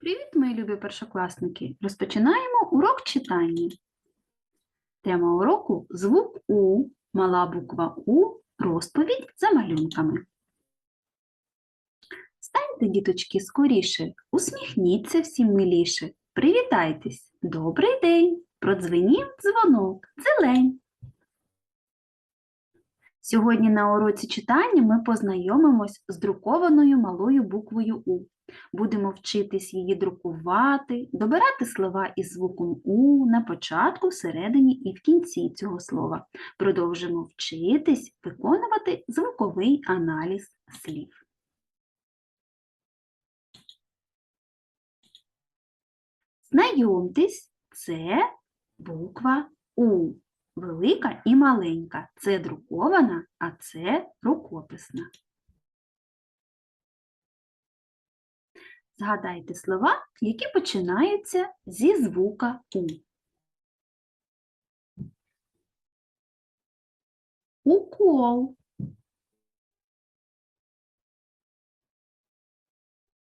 Привіт, мої любі першокласники! Розпочинаємо урок читання. Тема уроку звук У, мала буква У, розповідь за малюнками. Станьте, діточки, скоріше, усміхніться всім миліше, привітайтесь! Добрий день! Продзвенів дзвонок, зелень. Сьогодні на уроці читання ми познайомимось з друкованою малою буквою У. Будемо вчитись її друкувати, добирати слова із звуком У на початку, всередині і в кінці цього слова. Продовжимо вчитись виконувати звуковий аналіз слів. Знайомтесь, це буква У. Велика і маленька. Це друкована, а це рукописна. Згадайте слова, які починаються зі звука У. Укол.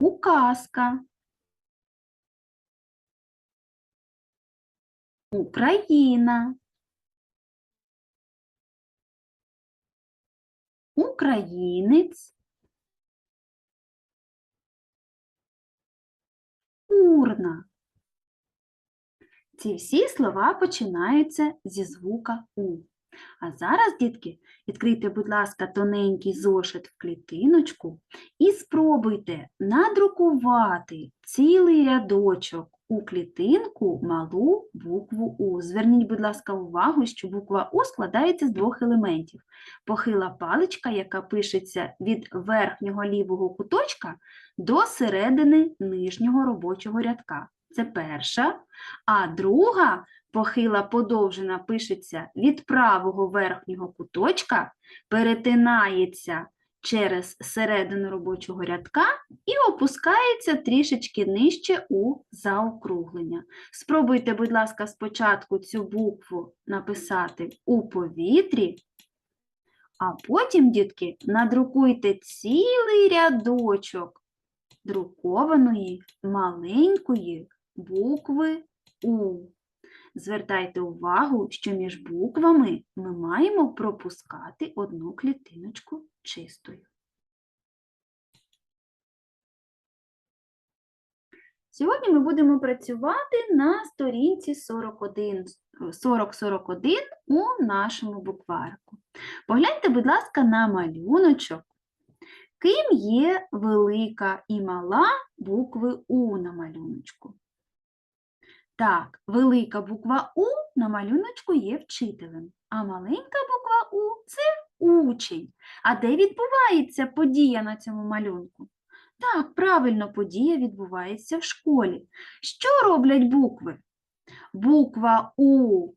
Указка. Україна. Українець. Урна. Ці всі слова починаються зі звука У. А зараз, дітки, відкрийте, будь ласка, тоненький зошит в клітиночку і спробуйте надрукувати цілий рядочок у клітинку малу букву У. Зверніть, будь ласка, увагу, що буква У складається з двох елементів. Похила паличка, яка пишеться від верхнього лівого куточка до середини нижнього робочого рядка. Це перша. А друга похила подовжена пишеться від правого верхнього куточка, перетинається через середину робочого рядка і опускається трішечки нижче у заокруглення. Спробуйте, будь ласка, спочатку цю букву написати у повітрі, а потім, дітки, надрукуйте цілий рядочок друкованої маленької букви У. Звертайте увагу, що між буквами ми маємо пропускати одну клітиночку чистою. Сьогодні ми будемо працювати на сторінці 41, 40-41 у нашому букварику. Погляньте, будь ласка, на малюночок. Ким є велика і мала букви У на малюночку? Так, велика буква У на малюночку є вчителем, а маленька буква У це учень. А де відбувається подія на цьому малюнку? Так, правильно, подія відбувається в школі. Що роблять букви? Буква У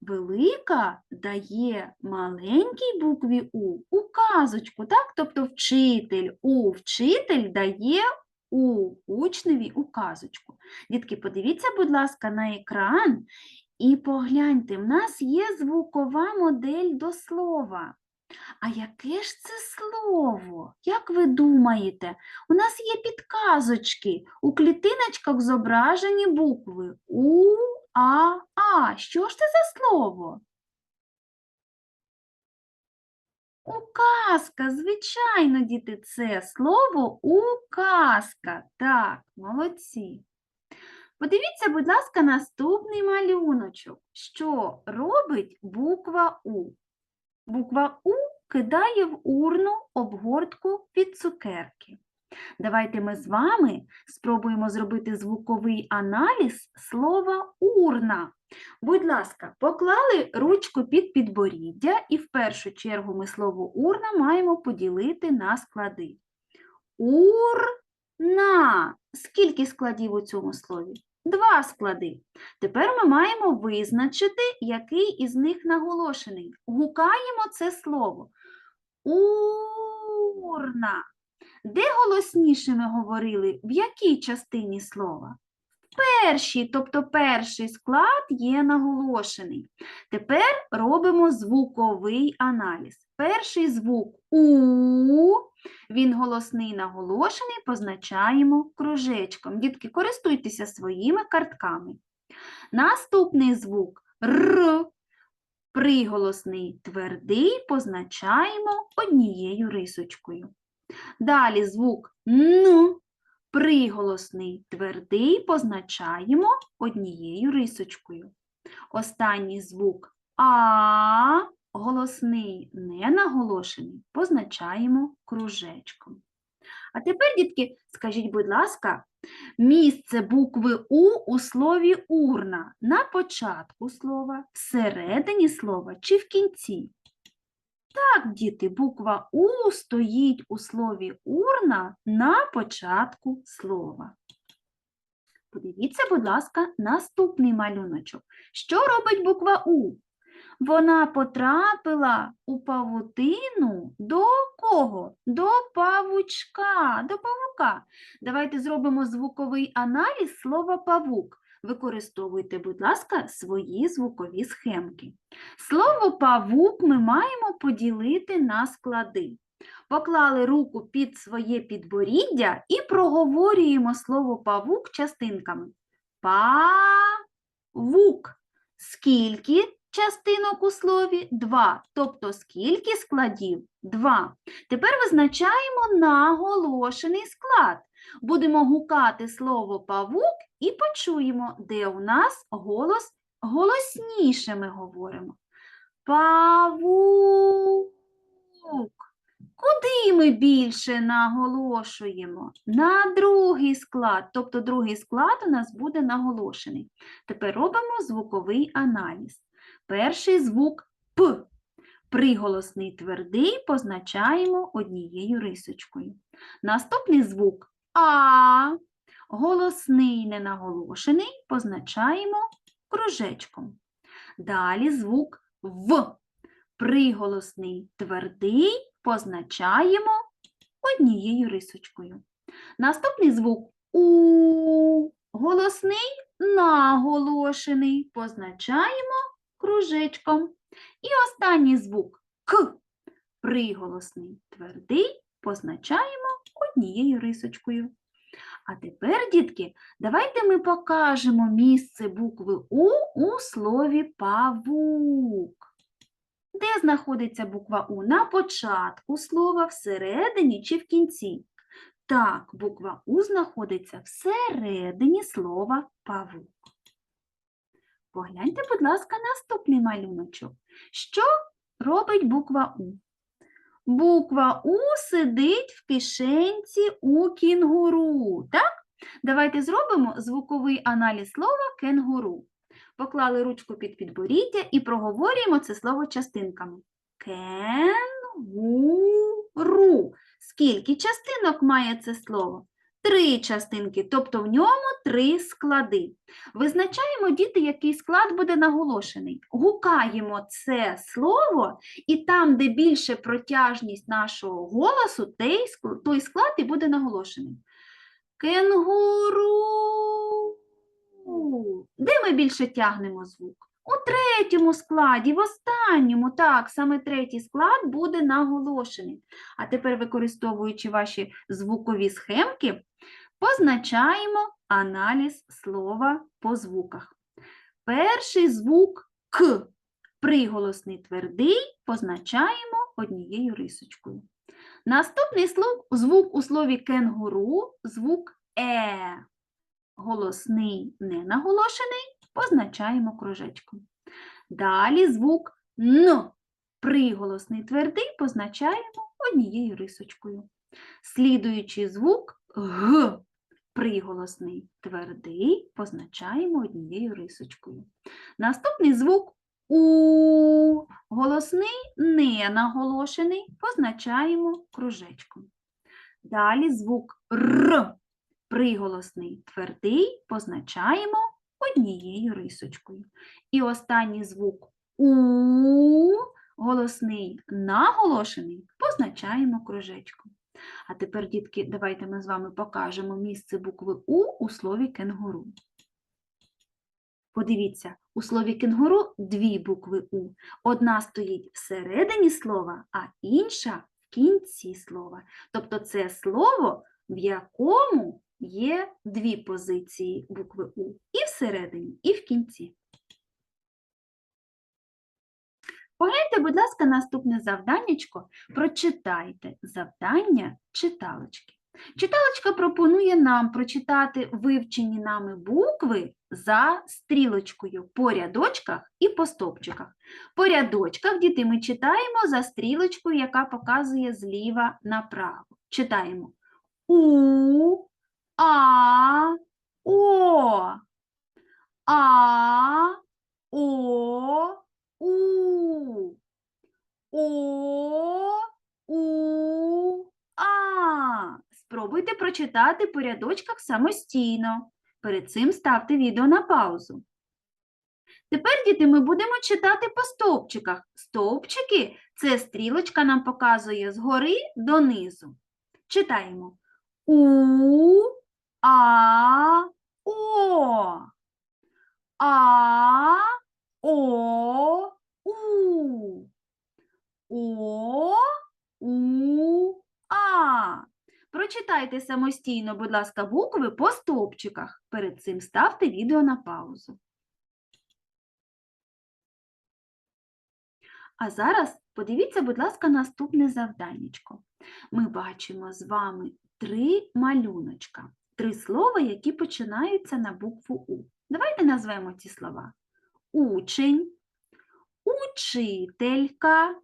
велика дає маленькій букві У указочку, так? Тобто вчитель У вчитель дає у учневі указочку. Дітки, подивіться, будь ласка, на екран і погляньте, в нас є звукова модель до слова. А яке ж це слово? Як ви думаєте? У нас є підказочки. У клітиночках зображені букви У, А, А. Що ж це за слово? Указка, звичайно, діти, це слово указка. Так, молодці. Подивіться, будь ласка, наступний малюночок. Що робить буква У? Буква У кидає в урну обгортку від цукерки. Давайте ми з вами спробуємо зробити звуковий аналіз слова урна. Будь ласка, поклали ручку під підборіддя, і в першу чергу ми слово урна маємо поділити на склади. Урна. Скільки складів у цьому слові? Два склади. Тепер ми маємо визначити, який із них наголошений. Гукаємо це слово. Урна. Де голосніше ми говорили? В якій частині слова? перші, тобто перший склад є наголошений. Тепер робимо звуковий аналіз. Перший звук У, він голосний наголошений, позначаємо кружечком. Дітки, користуйтеся своїми картками. Наступний звук Р, приголосний твердий, позначаємо однією рисочкою. Далі звук Н, приголосний твердий, позначаємо однією рисочкою. Останній звук А, голосний не наголошений, позначаємо кружечком. А тепер, дітки, скажіть, будь ласка, місце букви У у слові урна на початку слова, всередині слова чи в кінці? Так, діти, буква У стоїть у слові урна на початку слова. Подивіться, будь ласка, наступний малюночок. Що робить буква У? Вона потрапила у павутину до кого? До павучка, до павука. Давайте зробимо звуковий аналіз слова павук. Використовуйте, будь ласка, свої звукові схемки. Слово павук ми маємо поділити на склади. Поклали руку під своє підборіддя і проговорюємо слово павук частинками. Павук. Скільки частинок у слові? Два. Тобто скільки складів? Два. Тепер визначаємо наголошений склад. Будемо гукати слово павук і почуємо, де у нас голос голосніше ми говоримо. Павук. Куди ми більше наголошуємо? На другий склад, тобто другий склад у нас буде наголошений. Тепер робимо звуковий аналіз. Перший звук П. Приголосний твердий позначаємо однією рисочкою. Наступний звук А. Голосний ненаголошений позначаємо кружечком. Далі звук В. Приголосний твердий позначаємо однією рисочкою. Наступний звук У. Голосний наголошений позначаємо кружечком. І останній звук К. Приголосний твердий позначаємо однією рисочкою. А тепер, дітки, давайте ми покажемо місце букви У у слові павук. Де знаходиться буква У? На початку слова, всередині чи в кінці? Так, буква У знаходиться всередині слова павук. Погляньте, будь ласка, наступний малюночок. Що робить буква У? Буква У сидить в кишенці у кінгуру. Так? Давайте зробимо звуковий аналіз слова кенгуру. Поклали ручку під підборіддя і проговорюємо це слово частинками. Кенгуру. Скільки частинок має це слово? Три частинки, тобто в ньому три склади. Визначаємо, діти, який склад буде наголошений. Гукаємо це слово, і там, де більше протяжність нашого голосу, той склад і буде наголошений. Кенгуру. Де ми більше тягнемо звук? У третьому складі, в останньому, так, саме третій склад буде наголошений. А тепер, використовуючи ваші звукові схемки, позначаємо аналіз слова по звуках. Перший звук К. Приголосний твердий позначаємо однією рисочкою. Наступний слух- звук у слові кенгуру звук Е. Голосний ненаголошений позначаємо кружечком. Далі звук Н. Приголосний твердий позначаємо однією рисочкою. Слідуючий звук Г. Приголосний твердий позначаємо однією рисочкою. Наступний звук У. Голосний ненаголошений позначаємо кружечком. Далі звук Р. Приголосний твердий позначаємо однією рисочкою. І останній звук У, голосний наголошений, позначаємо кружечком. А тепер, дітки, давайте ми з вами покажемо місце букви У у слові кенгуру. Подивіться, у слові кенгуру дві букви У. Одна стоїть всередині слова, а інша в кінці слова. Тобто це слово, в якому є дві позиції букви У. І всередині, і в кінці. Погляньте, будь ласка, наступне завданнячко. Прочитайте завдання читалочки. Читалочка пропонує нам прочитати вивчені нами букви за стрілочкою по рядочках і по стовпчиках. По рядочках, діти, ми читаємо за стрілочкою, яка показує зліва направо. Читаємо У, А, О, А, О, У, О, У, А. Спробуйте прочитати по рядочках самостійно. Перед цим ставте відео на паузу. Тепер, діти, ми будемо читати по стовпчиках. Стовпчики це стрілочка нам показує згори донизу. Читаємо У, А, О. А, О, У. О, У, А. Прочитайте самостійно, будь ласка, букви по стовпчиках. Перед цим ставте відео на паузу. А зараз подивіться, будь ласка, наступне завданнячко. Ми бачимо з вами три малюночка, три слова, які починаються на букву У. Давайте назвемо ці слова. Учень, учителька,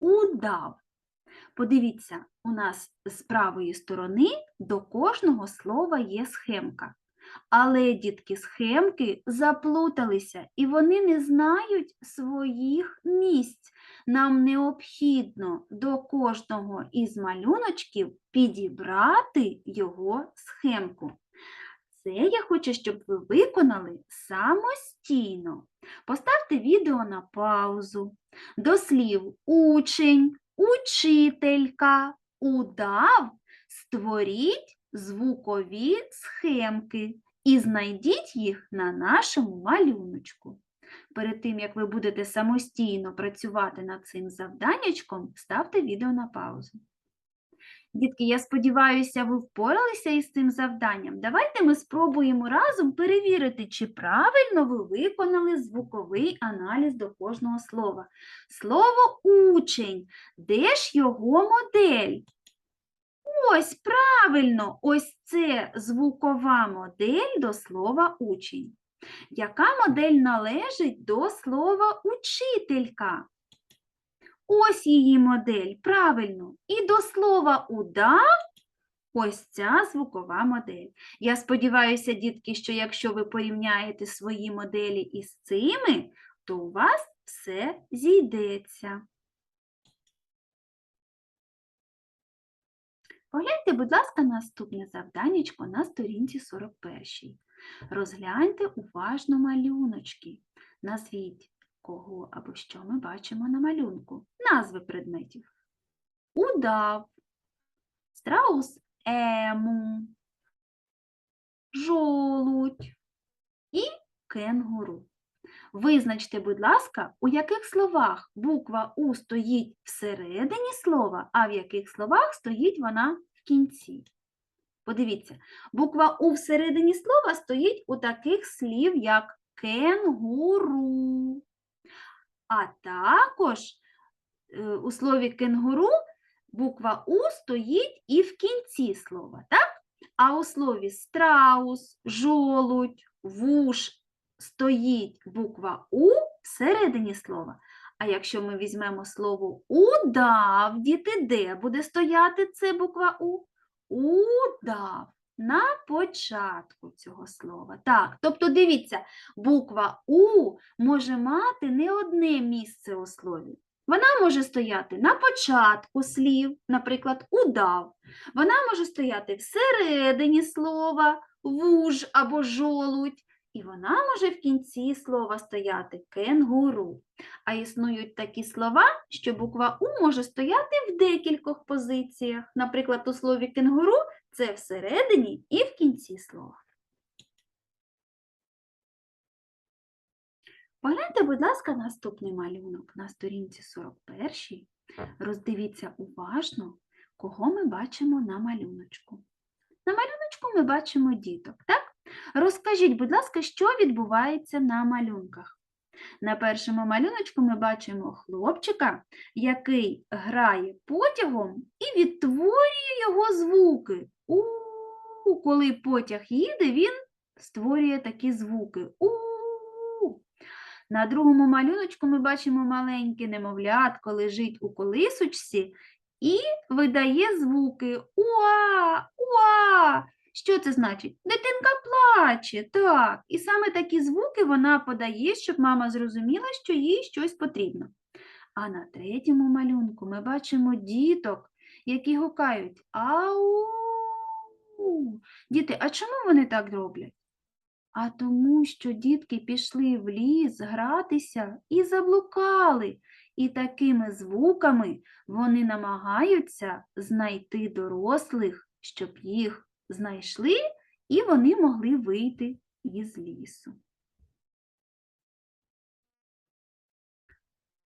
удав. Подивіться, у нас з правої сторони до кожного слова є схемка. Але дітки схемки заплуталися і вони не знають своїх місць. Нам необхідно до кожного із малюночків підібрати його схемку. Це я хочу, щоб ви виконали самостійно. Поставте відео на паузу. До слів учень, учителька, удав створіть звукові схемки і знайдіть їх на нашому малюночку. Перед тим, як ви будете самостійно працювати над цим завданнячком, ставте відео на паузу. Дітки, я сподіваюся, ви впоралися із цим завданням. Давайте ми спробуємо разом перевірити, чи правильно ви виконали звуковий аналіз до кожного слова. Слово учень. Де ж його модель? Ось правильно, ось це звукова модель до слова учень. Яка модель належить до слова учителька? Ось її модель, правильно. І до слова удав ось ця звукова модель. Я сподіваюся, дітки, що якщо ви порівняєте свої моделі із цими, то у вас все зійдеться. Погляньте, будь ласка, наступне завданнячко на сторінці 41. Розгляньте уважно малюночки. Назвіть, кого або що ми бачимо на малюнку. Назви предметів. Удав, страус ему, жолудь і кенгуру. Визначте, будь ласка, у яких словах буква У стоїть всередині слова, а в яких словах стоїть вона в кінці. Подивіться, буква У всередині слова стоїть у таких слів, як кенгуру. А також е, у слові кенгуру буква У стоїть і в кінці слова, так? А у слові страус, жолудь, вуш стоїть буква У всередині слова. А якщо ми візьмемо слово удав, діти, де буде стояти це буква У? Удав. На початку цього слова. Так, тобто дивіться, буква У може мати не одне місце у слові. Вона може стояти на початку слів, наприклад, удав. Вона може стояти всередині слова, вуж або жолудь. І вона може в кінці слова стояти кенгуру. А існують такі слова, що буква У може стояти в декількох позиціях. Наприклад, у слові кенгуру це всередині і в кінці слова. Погляньте, будь ласка, наступний малюнок на сторінці 41. Роздивіться уважно, кого ми бачимо на малюночку. На малюночку ми бачимо діток, так? Розкажіть, будь ласка, що відбувається на малюнках. На першому малюночку ми бачимо хлопчика, який грає потягом і відтворює його звуки. У, -у, -у. коли потяг їде, він створює такі звуки. У. На другому малюночку ми бачимо маленьке немовлятко лежить у колисочці і видає звуки Уа! Уа! Що це значить? Дитинка плаче, так. І саме такі звуки вона подає, щоб мама зрозуміла, що їй щось потрібно. А на третьому малюнку ми бачимо діток, які гукають Ау. Діти, а чому вони так роблять? А тому, що дітки пішли в ліс гратися і заблукали, і такими звуками вони намагаються знайти дорослих, щоб їх знайшли, і вони могли вийти із лісу.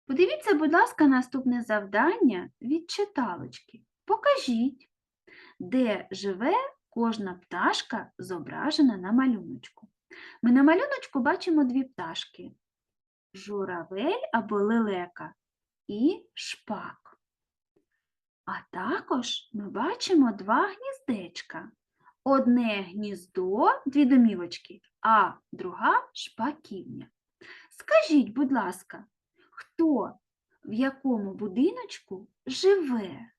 Подивіться, будь ласка, наступне завдання від читалочки. Покажіть, де живе кожна пташка зображена на малюночку. Ми на малюночку бачимо дві пташки: журавель або лелека і шпак. А також ми бачимо два гніздечка. Одне гніздо, дві домівочки, а друга шпаківня. Скажіть, будь ласка, хто в якому будиночку живе?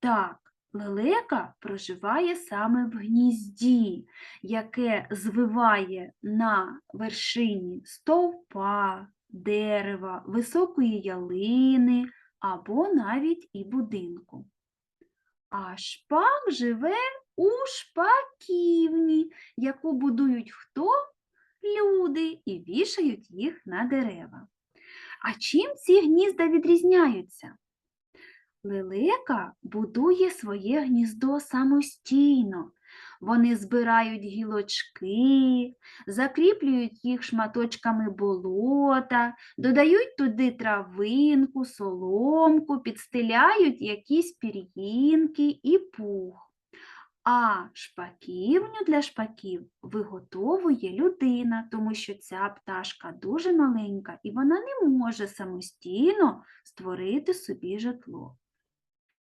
Так, лелека проживає саме в гнізді, яке звиває на вершині стовпа, дерева, високої ялини або навіть і будинку. А шпак живе у шпаківні, яку будують хто? Люди і вішають їх на дерева. А чим ці гнізда відрізняються? Лелека будує своє гніздо самостійно. Вони збирають гілочки, закріплюють їх шматочками болота, додають туди травинку, соломку, підстеляють якісь пір'їнки і пух. А шпаківню для шпаків виготовує людина, тому що ця пташка дуже маленька і вона не може самостійно створити собі житло.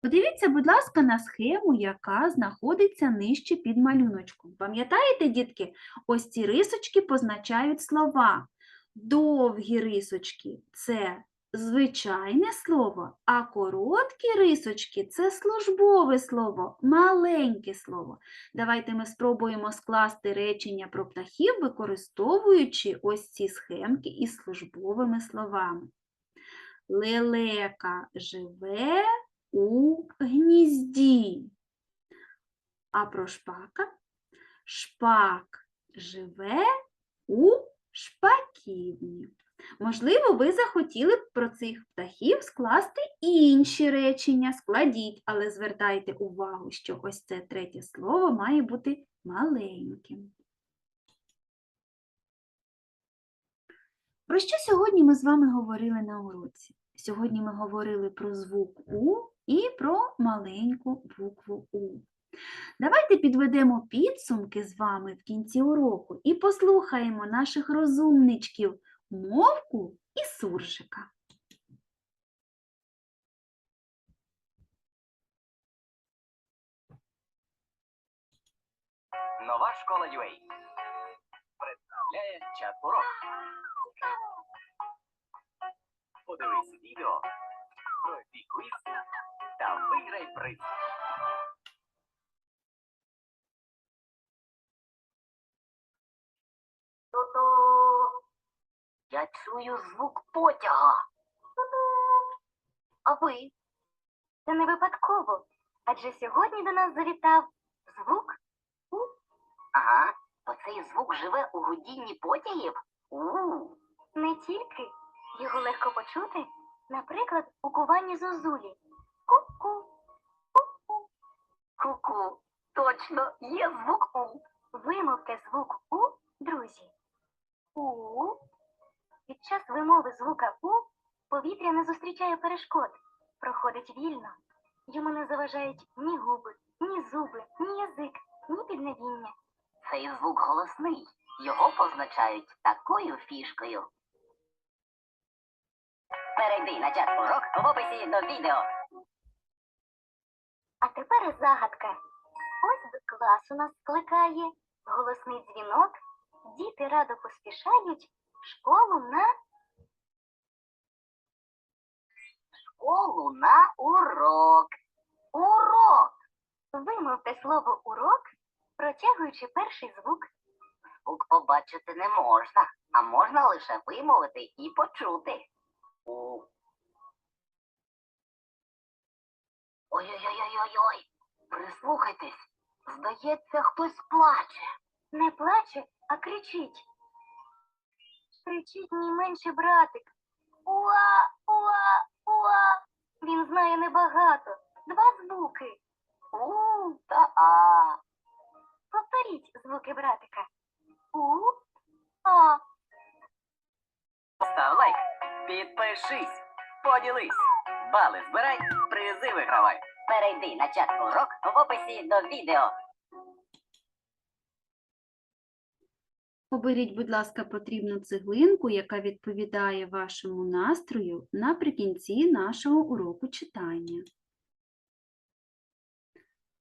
Подивіться, будь ласка, на схему, яка знаходиться нижче під малюночком. Пам'ятаєте, дітки, ось ці рисочки позначають слова. Довгі рисочки це звичайне слово, а короткі рисочки це службове слово, маленьке слово. Давайте ми спробуємо скласти речення про птахів, використовуючи ось ці схемки із службовими словами. Лелека живе у гнізді. А про шпака? Шпак живе у шпаківні. Можливо, ви захотіли б про цих птахів скласти інші речення. Складіть, але звертайте увагу, що ось це третє слово має бути маленьким. Про що сьогодні ми з вами говорили на уроці? Сьогодні ми говорили про звук У і про маленьку букву У. Давайте підведемо підсумки з вами в кінці уроку і послухаємо наших розумничків мовку і суржика. Нова школа UA представляє чат урок. Подивись відео, пройди квіз та виграй приз. Ту-ту. Я чую звук потяга. А ви? Це не випадково, адже сьогодні до нас завітав звук. У. Ага, оцей звук живе у гудінні потягів. У. Не тільки. Його легко почути, наприклад, у куванні зозулі. Ку-ку. Ку-ку. Ку-ку. Точно, є звук У. Вимовте звук У, друзі. У. Під час вимови звука У повітря не зустрічає перешкод, проходить вільно. Йому не заважають ні губи, ні зуби, ні язик, ні піднебіння. Цей звук голосний. Його позначають такою фішкою. Перейди на чат урок в описі до відео. А тепер загадка. Ось до класу нас скликає голосний дзвінок. Діти радо поспішають в школу на Школу на урок. Урок. вимовте слово урок, протягуючи перший звук. Звук побачити не можна, а можна лише вимовити і почути. Ой-ой-ой-ой-ой. Прислухайтесь. Здається, хтось плаче. Не плаче, а кричить. Кричить мій менший братик. Уа, уа, уа. Він знає небагато. Два звуки. У та а. Повторіть звуки братика. У, а. Став лайк, підпишись, поділись, бали збирай, призи вигравай. Перейди на чат урок в описі до відео. Оберіть, будь ласка, потрібну цеглинку, яка відповідає вашому настрою наприкінці нашого уроку читання.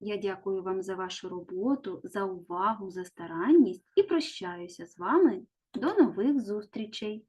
Я дякую вам за вашу роботу, за увагу, за старанність і прощаюся з вами. До нових зустрічей!